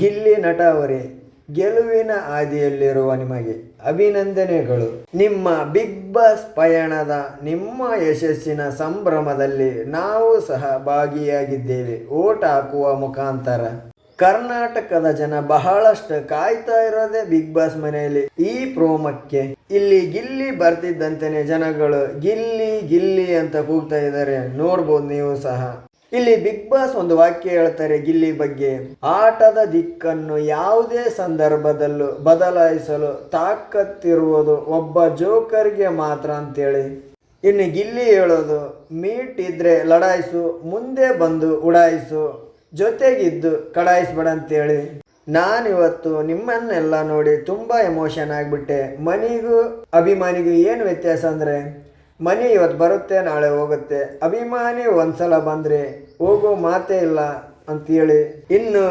ಗಿಲ್ಲಿ ನಟ ಅವರೇ, ಗೆಲುವಿನ ಹಾದಿಯಲ್ಲಿರುವ ನಿಮಗೆ ಅಭಿನಂದನೆಗಳು. ನಿಮ್ಮ ಬಿಗ್ ಬಾಸ್ ಪಯಣದ ನಿಮ್ಮ ಯಶಸ್ಸಿನ ಸಂಭ್ರಮದಲ್ಲಿ ನಾವು ಸಹ ಭಾಗಿಯಾಗಿದ್ದೇವೆ, ಓಟ್ ಹಾಕುವ ಮುಖಾಂತರ. ಕರ್ನಾಟಕದ ಜನ ಬಹಳಷ್ಟು ಕಾಯ್ತಾ ಇರೋದೇ ಬಿಗ್ ಬಾಸ್ ಮನೆಯಲ್ಲಿ. ಈ ಪ್ರೋಮಕ್ಕೆ ಇಲ್ಲಿ ಗಿಲ್ಲಿ ಬರ್ತಿದ್ದಂತೆಯೇ ಜನಗಳು ಗಿಲ್ಲಿ ಗಿಲ್ಲಿ ಅಂತ ಕೂಗ್ತಾ ಇದ್ದಾರೆ. ನೋಡ್ಬೋದು ನೀವು ಸಹ. ಇಲ್ಲಿ ಬಿಗ್ ಬಾಸ್ ಒಂದು ವಾಕ್ಯ ಹೇಳ್ತಾರೆ, ಗಿಲ್ಲಿ ಬಗ್ಗೆ. ಆಟದ ದಿಕ್ಕನ್ನು ಯಾವುದೇ ಸಂದರ್ಭದಲ್ಲೂ ಬದಲಾಯಿಸಲು ತಾಕತ್ತಿರುವುದು ಒಬ್ಬ ಜೋಕರ್ಗೆ ಮಾತ್ರ ಅಂತೇಳಿ. ಇನ್ನು ಗಿಲ್ಲಿ ಹೇಳೋದು, ಮೀಟ್ ಇದ್ರೆ ಲಡಾಯಿಸು, ಮುಂದೆ ಬಂದು ಉಡಾಯಿಸು, ಜೊತೆಗಿದ್ದು ಕಡಾಯಿಸ್ಬೇಡ ಅಂತೇಳಿ. ನಾನಿವತ್ತು ನಿಮ್ಮನ್ನೆಲ್ಲ ನೋಡಿ ತುಂಬ ಎಮೋಷನ್ ಆಗಿಬಿಟ್ಟೆ. ಮನಿಗೂ, ಅಭಿಮಾನಿಗೂ ಏನು ವ್ಯತ್ಯಾಸ ಅಂದರೆ ಮನಿ ಇವತ್ತು ಬರುತ್ತೆ, ನಾಳೆ ಹೋಗುತ್ತೆ. ಅಭಿಮಾನಿ ಒಂದ್ಸಲ ಬಂದರೆ ಹೋಗೋ ಮಾತೇ ಇಲ್ಲ ಅಂತೇಳಿ. ಇನ್ನು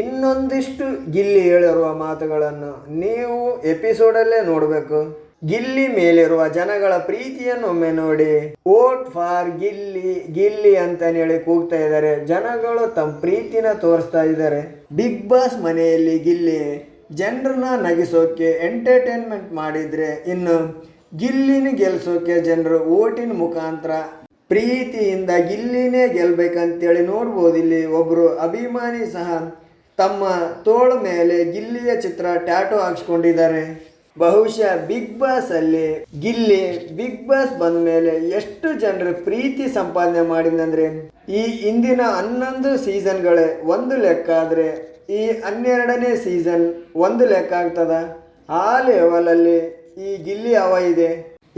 ಇನ್ನೊಂದಿಷ್ಟು ಗಿಲ್ಲಿ ಹೇಳಿರುವ ಮಾತುಗಳನ್ನು ನೀವು ಎಪಿಸೋಡಲ್ಲೇ ನೋಡಬೇಕು. ಗಿಲ್ಲಿ ಮೇಲಿರುವ ಜನಗಳ ಪ್ರೀತಿಯನ್ನು ಒಮ್ಮೆ ನೋಡಿ. ಓಟ್ ಫಾರ್ ಗಿಲ್ಲಿ ಗಿಲ್ಲಿ ಅಂತ ಹೇಳಿ ಕೂಗ್ತಾ ಇದ್ದಾರೆ. ಜನಗಳು ತಮ್ಮ ಪ್ರೀತಿನ ತೋರಿಸ್ತಾ ಇದ್ದಾರೆ. ಬಿಗ್ ಬಾಸ್ ಮನೆಯಲ್ಲಿ ಗಿಲ್ಲಿ, ಜನರನ್ನ ನಗಿಸೋಕೆ ಎಂಟರ್ಟೈನ್ಮೆಂಟ್ ಮಾಡಿದರೆ ಇನ್ನು ಗಿಲ್ಲಿನ ಗೆಲ್ಸೋಕೆ ಜನರು ಓಟಿನ ಮುಖಾಂತರ ಪ್ರೀತಿಯಿಂದ ಗಿಲ್ಲಿನೇ ಗೆಲ್ಲಬೇಕಂತೇಳಿ ನೋಡ್ಬೋದು. ಇಲ್ಲಿ ಒಬ್ಬರು ಅಭಿಮಾನಿ ಸಹ ತಮ್ಮ ತೋಳ ಮೇಲೆ ಗಿಲ್ಲಿಯ ಚಿತ್ರ ಟ್ಯಾಟೋ ಹಾಕ್ಸ್ಕೊಂಡಿದ್ದಾರೆ. ಬಹುಶಃ ಬಿಗ್ ಬಾಸ್ ಅಲ್ಲಿ ಗಿಲ್ಲಿ ಬಿಗ್ ಬಾಸ್ ಬಂದ ಮೇಲೆ ಎಷ್ಟು ಜನರು ಪ್ರೀತಿ ಸಂಪಾದನೆ ಮಾಡಿದಂದ್ರೆ ಈ ಇಂದಿನ ಹನ್ನೊಂದು ಸೀಸನ್ಗಳೇ ಒಂದು ಲೆಕ್ಕ ಆದರೆ ಈ ಹನ್ನೆರಡನೇ ಸೀಸನ್ ಒಂದು ಲೆಕ್ಕ ಆಗ್ತದ. ಆ ಲೆವೆಲಲ್ಲಿ ಈ ಗಿಲ್ಲಿ ಅವ ಇದೆ?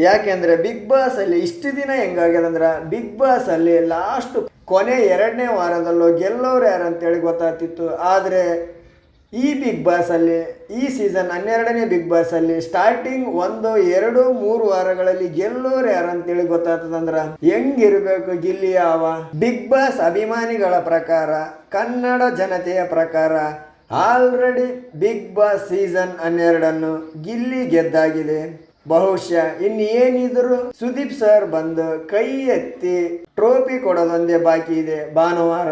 ಯಾಕೆಂದ್ರೆ ಬಿಗ್ ಬಾಸ್ ಅಲ್ಲಿ ಇಷ್ಟು ದಿನ ಹೆಂಗಾಗ್ಯದಂದ್ರೆ ಬಿಗ್ ಬಾಸ್ ಅಲ್ಲಿ ಲಾಸ್ಟ್ ಕೊನೆ ಎರಡನೇ ವಾರದಲ್ಲೋ ಗೆಲ್ಲೋರು ಯಾರು ಅಂತೇಳಿ ಗೊತ್ತಾಗ್ತಿತ್ತು. ಆದರೆ ಈ ಬಿಗ್ ಬಾಸ್ ಅಲ್ಲಿ, ಈ ಸೀಸನ್ ಹನ್ನೆರಡನೇ ಬಿಗ್ ಬಾಸ್ ಅಲ್ಲಿ ಸ್ಟಾರ್ಟಿಂಗ್ ಒಂದು, ಎರಡು, ಮೂರು ವಾರಗಳಲ್ಲಿ ಗೆಲ್ಲೋರು ಯಾರು ಅಂತೇಳಿ ಗೊತ್ತಾಗ್ತದಂದ್ರ ಹೆಂಗಿರ್ಬೇಕು ಗಿಲ್ಲಿ ಅವ ಬಿಗ್ ಬಾಸ್ ಅಭಿಮಾನಿಗಳ ಪ್ರಕಾರ, ಕನ್ನಡ ಜನತೆಯ ಪ್ರಕಾರ ಆಲ್ರೆಡಿ ಬಿಗ್ ಬಾಸ್ ಸೀಸನ್ ಹನ್ನೆರಡನ್ನು ಗಿಲ್ಲಿ ಗೆದ್ದಾಗಿದೆ. ಬಹುಶಃ ಇನ್ನೇನಿದ್ರು ಸುದೀಪ್ ಸರ್ ಬಂದು ಕೈ ಎತ್ತಿ ಟ್ರೋಫಿ ಕೊಡೋದೊಂದೇ ಬಾಕಿ ಇದೆ ಭಾನುವಾರ.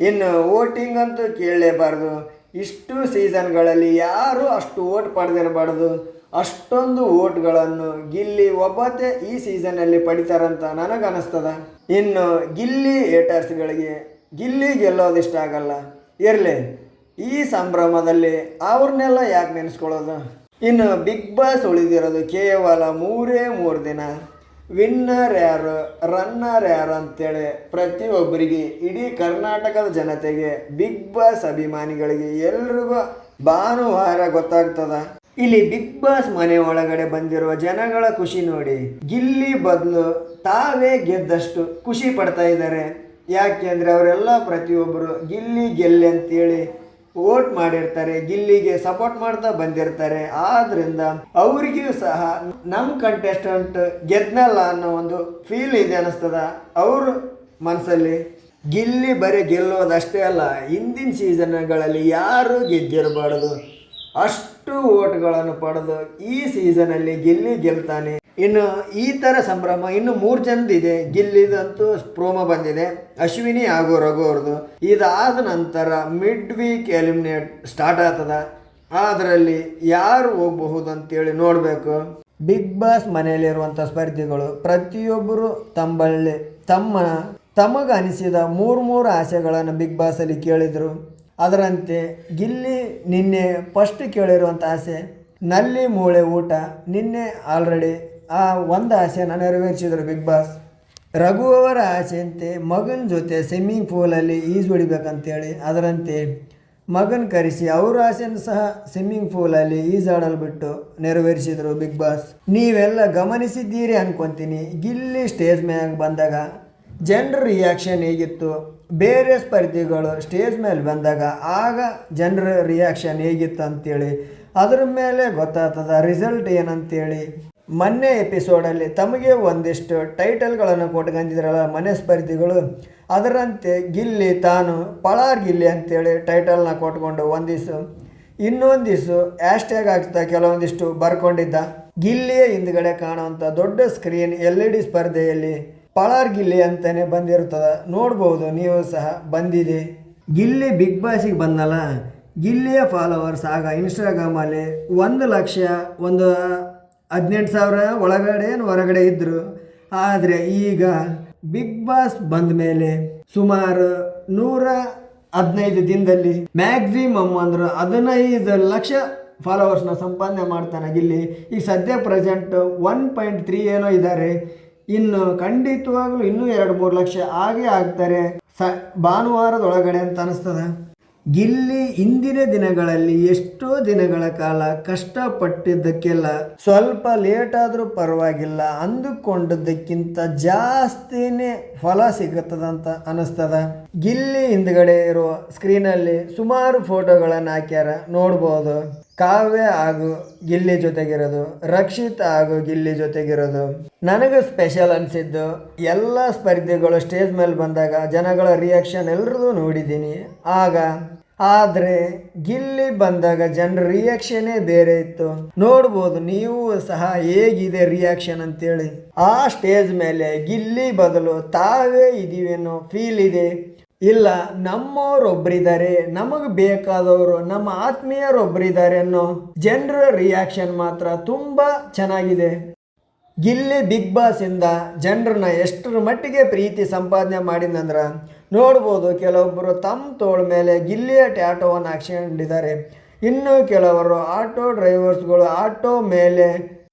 ಇನ್ನು ವೋಟಿಂಗ್ ಅಂತೂ ಕೇಳಲೇಬಾರ್ದು. ಇಷ್ಟು ಸೀಸನ್ಗಳಲ್ಲಿ ಯಾರು ಅಷ್ಟು ಓಟ್ ಪಡೆದಿರಬಾರ್ದು. ಅಷ್ಟೊಂದು ಓಟ್ಗಳನ್ನು ಗಿಲ್ಲಿ ಒಬ್ಬತ್ತೇ ಈ ಸೀಸನ್ನಲ್ಲಿ ಪಡಿತಾರಂತ ನನಗನ್ನಿಸ್ತದ. ಇನ್ನು ಗಿಲ್ಲಿ ಏಟರ್ಸ್ಗಳಿಗೆ ಗಿಲ್ಲಿ ಗೆಲ್ಲೋದಿಷ್ಟ ಆಗಲ್ಲ ಇರಲಿ. ಈ ಸಂಭ್ರಮದಲ್ಲಿ ಅವ್ರನ್ನೆಲ್ಲ ಯಾಕೆ ನೆನೆಸ್ಕೊಳ್ಳೋದು? ಇನ್ನು ಬಿಗ್ ಬಾಸ್ ಉಳಿದಿರೋದು ಕೇವಲ ಮೂರೇ ಮೂರು ದಿನ. ವಿನ್ನರ್ ಯಾರು, ರನ್ನರ್ ಯಾರು ಅಂತೇಳಿ ಪ್ರತಿಯೊಬ್ಬರಿಗೆ ಇಡೀ ಕರ್ನಾಟಕದ ಜನತೆಗೆ ಬಿಗ್ ಬಾಸ್ ಅಭಿಮಾನಿಗಳಿಗೆ ಎಲ್ರಿಗೂ ಭಾನುವಾರ ಗೊತ್ತಾಗ್ತದ. ಇಲ್ಲಿ ಬಿಗ್ ಬಾಸ್ ಮನೆ ಒಳಗಡೆ ಬಂದಿರುವ ಜನಗಳ ಖುಷಿ ನೋಡಿ. ಗಿಲ್ಲಿ ಬದಲು ತಾವೇ ಗೆದ್ದಷ್ಟು ಖುಷಿ ಪಡ್ತಾ ಇದ್ದಾರೆ. ಯಾಕೆಂದ್ರೆ ಅವರೆಲ್ಲ ಪ್ರತಿಯೊಬ್ಬರು ಗಿಲ್ಲಿ ಗೆಲ್ಲಿ ಅಂತೇಳಿ ವೋಟ್ ಮಾಡಿರ್ತಾರೆ, ಗಿಲ್ಲಿಗೆ ಸಪೋರ್ಟ್ ಮಾಡ್ತಾ ಬಂದಿರ್ತಾರೆ. ಆದ್ರಿಂದ ಅವರಿಗೂ ಸಹ ನಮ್ಮ ಕಂಟೆಸ್ಟೆಂಟ್ ಗೆದ್ನಲ್ಲ ಅನ್ನೋ ಒಂದು ಫೀಲ್ ಇದೆ ಅನಿಸ್ತದ ಅವ್ರ ಮನಸ್ಸಲ್ಲಿ ಗಿಲ್ಲಿ ಬರೀ ಗೆಲ್ಲೋದಷ್ಟೇ ಅಲ್ಲ, ಹಿಂದಿನ ಸೀಸನ್ಗಳಲ್ಲಿ ಯಾರು ಗೆದ್ದಿರಬಾರ್ದು. ಅಷ್ಟು ಓಟ್ಗಳನ್ನು ಪಡೆದು ಈ ಸೀಸನಲ್ಲಿ ಗಿಲ್ಲಿ ಗೆಲ್ತಾನೆ. ಇನ್ನು ಈ ಥರ ಸಂಭ್ರಮ ಇನ್ನು ಮೂರು ಜನದಿದೆ. ಗಿಲ್ಲಿದಂತೂ ಪ್ರೋಮ ಬಂದಿದೆ. ಅಶ್ವಿನಿ ಹಾಗೂ ರಘು ಅವ್ರದ್ದು. ಇದಾದ ನಂತರ ಮಿಡ್ ವೀಕ್ ಎಲಿಮಿನೇಟ್ ಸ್ಟಾರ್ಟ್ ಆಗ್ತದ. ಅದರಲ್ಲಿ ಯಾರು ಹೋಗಬಹುದು ಅಂತೇಳಿ ನೋಡಬೇಕು. ಬಿಗ್ ಬಾಸ್ ಮನೆಯಲ್ಲಿರುವಂಥ ಸ್ಪರ್ಧಿಗಳು ಪ್ರತಿಯೊಬ್ಬರು ತಮ್ಮಲ್ಲಿ ತಮ್ಮ ತಮಗೆ ಅನಿಸಿದ ಮೂರು ಮೂರು ಆಸೆಗಳನ್ನು ಬಿಗ್ ಬಾಸಲ್ಲಿ ಕೇಳಿದರು. ಅದರಂತೆ ಗಿಲ್ಲಿ ನಿನ್ನೆ ಫಸ್ಟ್ ಕೇಳಿರುವಂಥ ಆಸೆ, ನಲ್ಲಿ ಮೂಳೆ ಊಟ, ನಿನ್ನೆ ಆಲ್ರೆಡಿ ಆ ಒಂದು ಆಸೆಯನ್ನು ನೆರವೇರಿಸಿದರು ಬಿಗ್ ಬಾಸ್ ರಘು ಅವರ ಆಸೆಯಂತೆ ಮಗನ ಜೊತೆ ಸ್ವಿಮ್ಮಿಂಗ್ ಪೂಲಲ್ಲಿ ಈಜು ಹೊಡಿಬೇಕಂತೇಳಿ, ಅದರಂತೆ ಮಗನ ಕರೆಸಿ ಅವರ ಆಸೆಯನ್ನು ಸಹ ಸ್ವಿಮ್ಮಿಂಗ್ ಪೂಲಲ್ಲಿ ಈಜಾಡಲು ಬಿಟ್ಟು ನೆರವೇರಿಸಿದರು ಬಿಗ್ ಬಾಸ್ ನೀವೆಲ್ಲ ಗಮನಿಸಿದ್ದೀರಿ ಅನ್ಕೊತೀನಿ. ಗಿಲ್ಲಿ ಸ್ಟೇಜ್ ಮ್ಯಾಗ ಬಂದಾಗ ಜನರ ರಿಯಾಕ್ಷನ್ ಹೇಗಿತ್ತು? ಬೇರೆ ಸ್ಪರ್ಧಿಗಳು ಸ್ಟೇಜ್ ಮೇಲೆ ಬಂದಾಗ ಆಗ ಜನರ ರಿಯಾಕ್ಷನ್ ಹೇಗಿತ್ತು ಅಂತೇಳಿ ಅದ್ರ ಮೇಲೆ ಗೊತ್ತಾಗ್ತದ. ರಿಸಲ್ಟ್ ಏನಂತೇಳಿ. ಮೊನ್ನೆ ಎಪಿಸೋಡಲ್ಲಿ ತಮಗೆ ಒಂದಿಷ್ಟು ಟೈಟಲ್ಗಳನ್ನು ಕೊಟ್ಕೊಂಡಿದ್ರಲ್ಲ ಮನೆ ಸ್ಪರ್ಧಿಗಳು ಅದರಂತೆ ಗಿಲ್ಲಿ ತಾನು ಪಳಾರ್ ಗಿಲ್ಲಿ ಅಂತೇಳಿ ಟೈಟಲ್ನ ಕೊಟ್ಕೊಂಡು ಒಂದಿವ್ಸ ಇನ್ನೊಂದಿವ್ಸ ಹ್ಯಾಶ್ಟ್ಯಾಗ್ ಆಗ್ತಾ ಕೆಲವೊಂದಿಷ್ಟು ಬರ್ಕೊಂಡಿದ್ದ. ಗಿಲ್ಲಿಯ ಹಿಂದ್ಗಡೆ ಕಾಣುವಂಥ ದೊಡ್ಡ ಸ್ಕ್ರೀನ್ ಎಲ್ ಇ ಡಿ ಸ್ಪರ್ಧೆಯಲ್ಲಿ ಪಳಾರ್ ಗಿಲ್ಲಿ ಅಂತಲೇ ಬಂದಿರ್ತದ ನೋಡ್ಬೋದು ನೀವು ಸಹ ಬಂದಿದೆ. ಗಿಲ್ಲಿ ಬಿಗ್ ಬಾಸಿಗೆ ಬಂದಲ್ಲ, ಗಿಲ್ಲಿಯ ಫಾಲೋವರ್ಸ್ ಆಗ ಇನ್ಸ್ಟಾಗ್ರಾಮಲ್ಲಿ ಒಂದು ಲಕ್ಷ ಒಂದು ಹದಿನೆಂಟು ಸಾವಿರ ಒಳಗಡೆ ಏನು ಹೊರಗಡೆ ಇದ್ದರು ಆದರೆ ಈಗ ಬಿಗ್ ಬಾಸ್ ಬಂದ ಮೇಲೆ ಸುಮಾರು ನೂರ ಹದಿನೈದು ದಿನದಲ್ಲಿ ಮ್ಯಾಕ್ಸಿಮಮ್ ಅಂದ್ರೆ ಹದಿನೈದು ಲಕ್ಷ ಫಾಲೋವರ್ಸ್ನ ಸಂಪಾದನೆ ಮಾಡ್ತಾನೆ ಇಲ್ಲಿ. ಈಗ ಸದ್ಯ ಪ್ರೆಸೆಂಟ್ ಒನ್ ಪಾಯಿಂಟ್ ತ್ರೀ ಏನೋ ಇದ್ದಾರೆ ಇನ್ನು ಖಂಡಿತವಾಗ್ಲೂ ಇನ್ನೂ ಎರಡು ಮೂರು ಲಕ್ಷ ಆಗೇ ಆಗ್ತಾರೆ. ಸ ಭಾನುವಾರದ ಒಳಗಡೆ ಅಂತ ಅನಿಸ್ತದ. ಗಿಲ್ಲಿ ಇಂದಿನ ದಿನಗಳಲ್ಲಿ ಎಷ್ಟೋ ದಿನಗಳ ಕಾಲ ಕಷ್ಟಪಟ್ಟಿದ್ದಕ್ಕೆಲ್ಲ ಸ್ವಲ್ಪ ಲೇಟ್ ಆದರೂ ಪರವಾಗಿಲ್ಲ ಅಂದುಕೊಂಡಿದ್ದಕ್ಕಿಂತ ಜಾಸ್ತಿನೇ ಫಲ ಸಿಗುತ್ತದಂತ ಅನಿಸ್ತದ ಗಿಲ್ಲಿ ಹಿಂದ್ಗಡೆ ಇರುವ ಸ್ಕ್ರೀನಲ್ಲಿ ಸುಮಾರು ಫೋಟೋಗಳನ್ನು ಹಾಕ್ಯಾರ, ನೋಡ್ಬೋದು. ಕಾವ್ಯ ಹಾಗೂ ಗಿಲ್ಲಿ ಜೊತೆಗಿರೋದು, ರಕ್ಷಿತ್ ಹಾಗೂ ಗಿಲ್ಲಿ ಜೊತೆಗಿರೋದು. ನನಗೆ ಸ್ಪೆಷಲ್ ಅನಿಸಿದ್ದು ಎಲ್ಲ ಸ್ಪರ್ಧಿಗಳು ಸ್ಟೇಜ್ ಮೇಲೆ ಬಂದಾಗ ಜನಗಳ ರಿಯಾಕ್ಷನ್ ಎಲ್ಲರದು ನೋಡಿದ್ದೀನಿ. ಆಗ, ಆದರೆ ಗಿಲ್ಲಿ ಬಂದಾಗ ಜನರ ರಿಯಾಕ್ಷನೇ ಬೇರೆ ಇತ್ತು. ನೋಡ್ಬೋದು ನೀವು ಸಹ ಹೇಗಿದೆ ರಿಯಾಕ್ಷನ್ ಅಂತೇಳಿ. ಆ ಸ್ಟೇಜ್ ಮೇಲೆ ಗಿಲ್ಲಿ ಬದಲು ತಾವೇ ಇದೀವೇನೋ ಫೀಲ್ ಇದೆ. ಇಲ್ಲ ನಮ್ಮವರೊಬ್ಬರಿದ್ದಾರೆ ನಮಗೆ ಬೇಕಾದವರು, ನಮ್ಮ ಆತ್ಮೀಯರೊಬ್ಬರಿದ್ದಾರೆ ಅನ್ನೋ ಜನರ ರಿಯಾಕ್ಷನ್ ಮಾತ್ರ ತುಂಬ ಚೆನ್ನಾಗಿದೆ. ಗಿಲ್ಲಿ ಬಿಗ್ ಬಾಸ್ ಇಂದ ಜನರನ್ನ ಎಷ್ಟರ ಮಟ್ಟಿಗೆ ಪ್ರೀತಿ ಸಂಪಾದನೆ ಮಾಡಿದಂದ್ರೆ ನೋಡ್ಬೋದು ಕೆಲವೊಬ್ಬರು ತಮ್ಮ ತೋಳ ಮೇಲೆ ಗಿಲ್ಲಿಯ ಟ್ಯಾಟೋವನ್ನು ಹಾಕ್ಸ್ಕೊಂಡಿದ್ದಾರೆ. ಇನ್ನು ಕೆಲವರು ಆಟೋ ಡ್ರೈವರ್ಸ್ಗಳು ಆಟೋ ಮೇಲೆ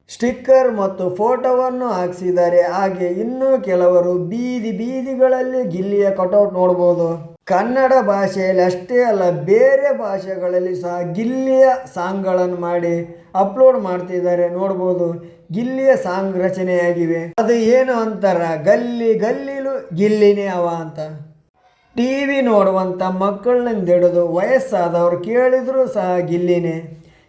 ಸ್ಟಿಕ್ಕರ್ ಮತ್ತು ಫೋಟೋವನ್ನು ಹಾಕ್ಸಿದ್ದಾರೆ. ಹಾಗೆ ಇನ್ನೂ ಕೆಲವರು ಬೀದಿ ಬೀದಿಗಳಲ್ಲಿ ಗಿಲ್ಲಿಯ ಕಟೌಟ್ ನೋಡ್ಬೋದು. ಕನ್ನಡ ಭಾಷೆಯಲ್ಲಿ ಅಷ್ಟೇ ಅಲ್ಲ, ಬೇರೆ ಭಾಷೆಗಳಲ್ಲಿ ಸಹ ಗಿಲ್ಲಿಯ ಸಾಂಗ್ಗಳನ್ನು ಮಾಡಿ ಅಪ್ಲೋಡ್ ಮಾಡ್ತಿದ್ದಾರೆ. ನೋಡ್ಬೋದು, ಗಿಲ್ಲಿಯ ಸಾಂಗ್ ರಚನೆಯಾಗಿವೆ. ಅದು ಏನು ಅಂತಾರ? ಗಲ್ಲಿ ಗಲ್ಲಿಲು ಗಿಲ್ಲಿನೇ ಅವ ಅಂತ. ಟಿ ವಿ ನೋಡುವಂಥ ಮಕ್ಕಳನ್ನ ಹಿಡಿದು ವಯಸ್ಸಾದವರು ಕೇಳಿದ್ರು ಸಹ ಗಿಲ್ಲಿನೇ.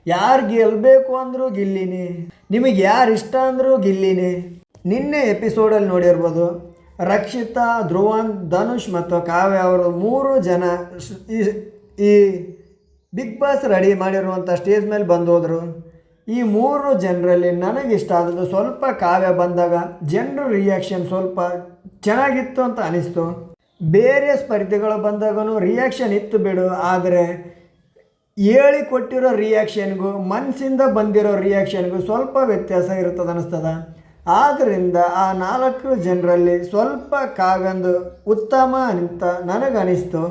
ಯಾರು ಗೆಲ್ಲಬೇಕು ಅಂದರೂ ಗಿಲ್ಲಿನೇ. ನಿಮಗೆ ಯಾರು ಇಷ್ಟ ಅಂದರೂ ಗಿಲ್ಲಿನೇ. ನಿನ್ನೆ ಎಪಿಸೋಡಲ್ಲಿ ನೋಡಿರ್ಬೋದು, ರಕ್ಷಿತಾ, ಧ್ರುವನ್, ಧನುಷ್ ಮತ್ತು ಕಾವ್ಯ ಅವರು ಮೂರು ಜನ ಈ ಬಿಗ್ ಬಾಸ್ ರೆಡಿ ಮಾಡಿರುವಂಥ ಸ್ಟೇಜ್ ಮೇಲೆ ಬಂದು ಹೋದರು ಈ ಮೂರು ಜನರಲ್ಲಿ ನನಗಿಷ್ಟ ಆದದ್ದು ಸ್ವಲ್ಪ ಕಾವ್ಯ ಬಂದಾಗ ಜನರ ರಿಯಾಕ್ಷನ್ ಸ್ವಲ್ಪ ಚೆನ್ನಾಗಿತ್ತು ಅಂತ ಅನಿಸ್ತು. ಬೇರೆ ಸ್ಪರ್ಧಿಗಳು ಬಂದಾಗೂ ರಿಯಾಕ್ಷನ್ ಇತ್ತು ಬಿಡು, ಆದರೆ ಹೇಳಿ ಕೊಟ್ಟಿರೋ ರಿಯಾಕ್ಷನ್ಗೂ ಮನಸ್ಸಿಂದ ಬಂದಿರೋ ರಿಯಾಕ್ಷನ್ಗೂ ಸ್ವಲ್ಪ ವ್ಯತ್ಯಾಸ ಇರ್ತದೆ ಅನ್ನಿಸ್ತದ ಆದ್ದರಿಂದ ಆ ನಾಲ್ಕು ಜನರಲ್ಲಿ ಸ್ವಲ್ಪ ಕಾಗಂದು ಉತ್ತಮ ಅಂತ ನನಗನಿಸ್ತು.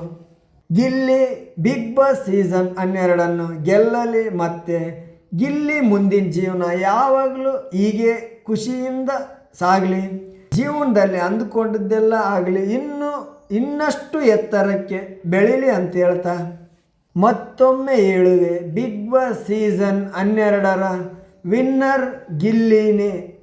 ಗಿಲ್ಲಿ ಬಿಗ್ ಬಾಸ್ ಸೀಸನ್ ಹನ್ನೆರಡನ್ನು ಗೆಲ್ಲಲಿ ಮತ್ತೆ ಗಿಲ್ಲಿ ಮುಂದಿನ ಜೀವನ ಯಾವಾಗಲೂ ಹೀಗೆ ಖುಷಿಯಿಂದ ಸಾಗಲಿ. ಜೀವನದಲ್ಲಿ ಅಂದುಕೊಂಡಿದ್ದೆಲ್ಲ ಆಗಲಿ, ಇನ್ನೂ ಇನ್ನಷ್ಟು ಎತ್ತರಕ್ಕೆ ಬೆಳೀಲಿ ಅಂತ ಹೇಳ್ತಾ. ಮತ್ತೊಮ್ಮೆ ಹೇಳುವೆ ಬಿಗ್ ಬಾಸ್ ಸೀಸನ್ ಹನ್ನೆರಡರ ವಿನ್ನರ್ ಗಿಲ್ಲಿನೇ.